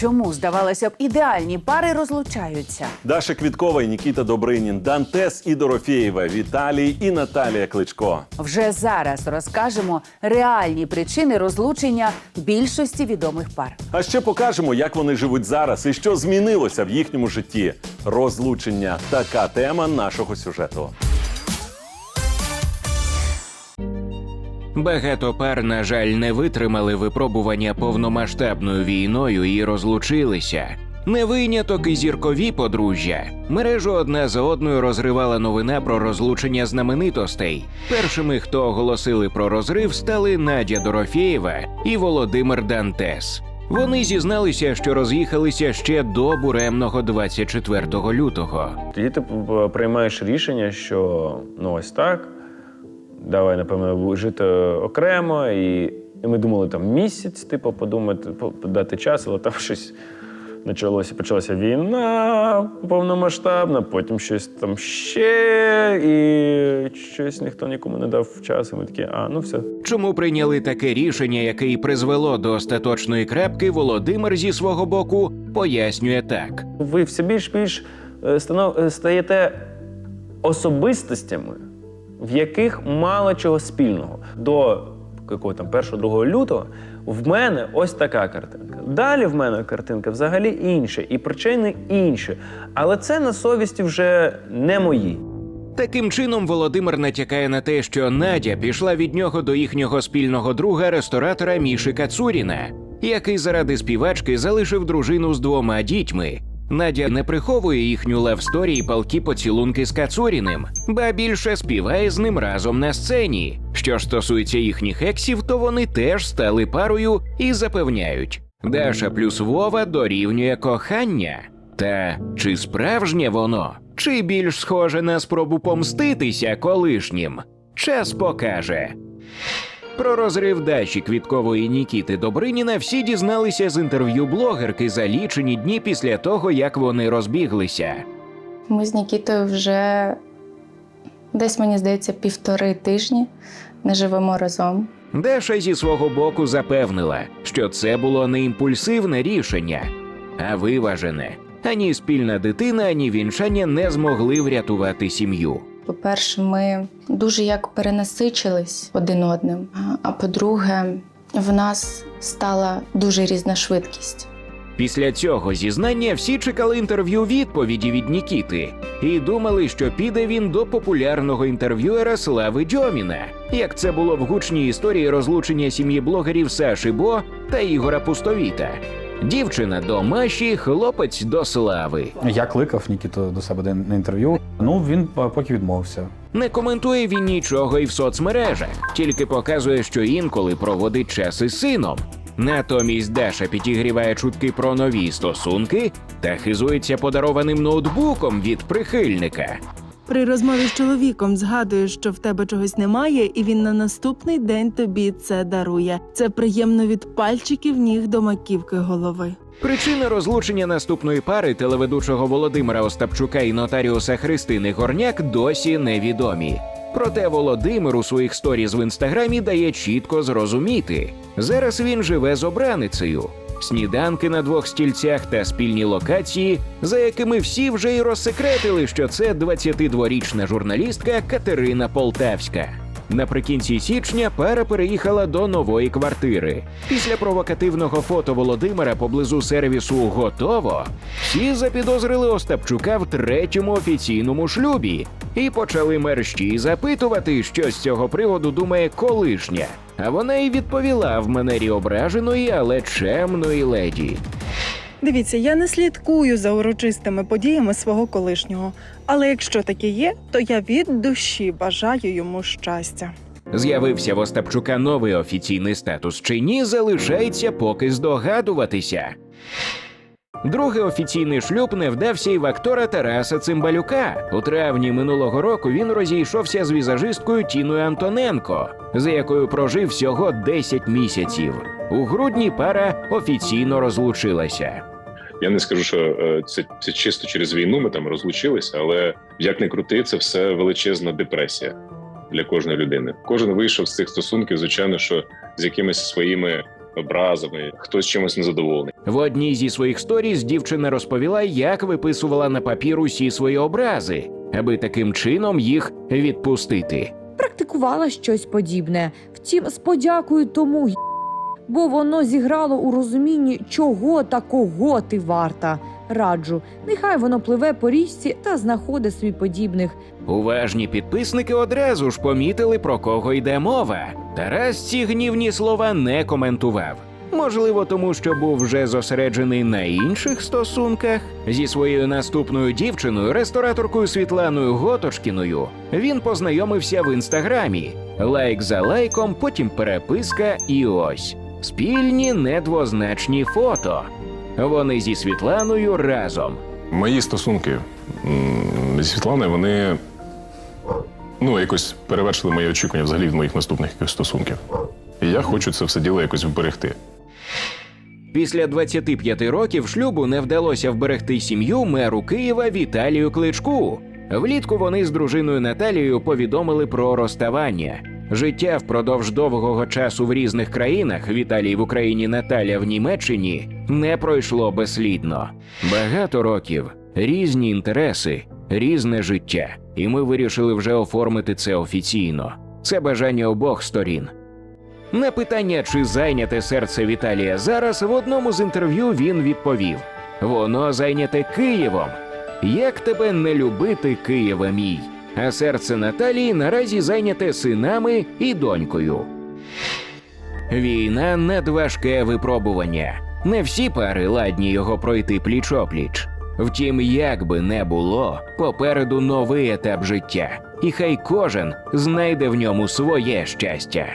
Чому, здавалося б, ідеальні пари розлучаються? Даша Квіткова і Нікіта Добринін, Дантес і Дорофєєва, Віталій і Наталія Кличко. Вже зараз розкажемо реальні причини розлучення більшості відомих пар. А ще покажемо, як вони живуть зараз і що змінилося в їхньому житті. Розлучення така тема нашого сюжету. Багато пар, на жаль, не витримали випробування повномасштабною війною і розлучилися. Не виняток і зіркові подружжя. Мережу одна за одною розривала новина про розлучення знаменитостей. Першими, хто оголосили про розрив, стали Надя Дорофєєва і Володимир Дантес. Вони зізналися, що роз'їхалися ще до буремного 24 лютого. Тоді ти приймаєш рішення, що ну ось так, давай, напевно, жити окремо. І, і ми думали там місяць, типу, подумати, по- дати час, але там щось почалося, почалася війна повномасштабна, потім щось там ще, і щось ніхто нікому не дав час. І ми такі, а ну все. Чому прийняли таке рішення, яке й призвело до остаточної крапки, Володимир зі свого боку пояснює так. Ви все більш більш е, станов- е, стаєте особистостями, в яких мало чого спільного. До якого там 1-2 лютого в мене ось така картинка. Далі в мене картинка взагалі інша, і причини інші. Але це на совісті вже не мої. Таким чином, Володимир натякає на те, що Надя пішла від нього до їхнього спільного друга ресторатора Міші Кацуріна, який заради співачки залишив дружину з двома дітьми. Надя не приховує їхню левсторі і палкі поцілунки з Кацуріним, ба більше співає з ним разом на сцені. Що ж стосується їхніх ексів, то вони теж стали парою і запевняють: Даша плюс Вова дорівнює кохання. Та чи справжнє воно, чи більш схоже на спробу помститися колишнім? Час покаже. Про розрив Даші Квіткової Нікіти Добриніна всі дізналися з інтерв'ю блогерки за лічені дні після того, як вони розбіглися. Ми з Нікітою вже десь, мені здається, півтори тижні не живемо разом. Даша зі свого боку запевнила, що це було не імпульсивне рішення, а виважене. Ані спільна дитина, ані вінчання не змогли врятувати сім'ю. По-перше, ми дуже як перенасичились один одним. А- по-друге, в нас стала дуже різна швидкість. Після цього зізнання всі чекали інтерв'ю відповіді від Нікіти і думали, що піде він до популярного інтерв'юера Слави Дьоміна, як це було в гучній історії розлучення сім'ї блогерів Саші Бо та Ігора Пустовіта. Дівчина до Маші, хлопець до Слави. Я кликав Нікіту до себе на інтерв'ю. Ну він е, поки відмовився. Не коментує він нічого і в соцмережах, тільки показує, що інколи проводить час із сином. Натомість Даша підігріває чутки про нові стосунки та хизується подарованим ноутбуком від прихильника. При розмові з чоловіком згадуєш, що в тебе чогось немає, і він на наступний день тобі це дарує. Це приємно від пальчиків ніг до маківки голови. Причини розлучення наступної пари телеведучого Володимира Остапчука і нотаріуса Христини Горняк досі невідомі. Проте Володимир у своїх сторіз в інстаграмі дає чітко зрозуміти. Зараз він живе з обраницею. Сніданки на двох стільцях та спільні локації, за якими всі вже й розсекретили, що це 22-річна журналістка Катерина Полтавська. Наприкінці січня пара переїхала до нової квартири. Після провокативного фото Володимира поблизу сервісу Готово всі запідозрили Остапчука в третьому офіційному шлюбі і почали мерщі запитувати, що з цього приводу думає колишня. А вона й відповіла в манері ображеної, але чемної леді. Дивіться, я не слідкую за урочистими подіями свого колишнього, але якщо таке є, то я від душі бажаю йому щастя. З'явився в Остапчука новий офіційний статус чи ні, залишається поки здогадуватися. Другий офіційний шлюб не вдався і в актора Тараса Цимбалюка. У травні минулого року він розійшовся з візажисткою Тіною Антоненко, за якою прожив всього 10 місяців. У грудні пара офіційно розлучилася. Я не скажу, що е, це, це чисто через війну. Ми там розлучилися, але як не крути, це все величезна депресія для кожної людини. Кожен вийшов з цих стосунків, звичайно, що з якимись своїми образами, хтось чимось незадоволений. В одній зі своїх сторіс дівчина розповіла, як виписувала на папір усі свої образи, аби таким чином їх відпустити. практикувала щось подібне. Втім, з подякою тому, бо воно зіграло у розумінні, чого та кого ти варта. Раджу, нехай воно пливе по річці та знаходить собі подібних. Уважні підписники одразу ж помітили, про кого йде мова. Тарас ці гнівні слова не коментував. Можливо, тому що був вже зосереджений на інших стосунках зі своєю наступною дівчиною, рестораторкою Світланою Готошкіною. Він познайомився в інстаграмі. Лайк за лайком, потім переписка, і ось спільні недвозначні фото. Вони зі Світланою разом. Мої стосунки зі Світланою, вони ну, якось перевершили мої очікування взагалі від моїх наступних якихось стосунків. І я хочу це все діло якось вберегти. Після 25 років шлюбу не вдалося вберегти сім'ю меру Києва Віталію Кличку. Влітку вони з дружиною Наталією повідомили про розставання. Життя впродовж довгого часу в різних країнах Віталій в Україні, Наталя в Німеччині не пройшло безслідно. Багато років, різні інтереси, різне життя. І ми вирішили вже оформити це офіційно. Це бажання обох сторін. На питання, чи зайняте серце Віталія зараз, в одному з інтерв'ю він відповів: воно зайняте Києвом. Як тебе не любити, Києва мій? А серце Наталії наразі зайняте синами і донькою. Війна надважке випробування. Не всі пари ладні його пройти пліч-опліч. Втім, як би не було, попереду новий етап життя, і хай кожен знайде в ньому своє щастя.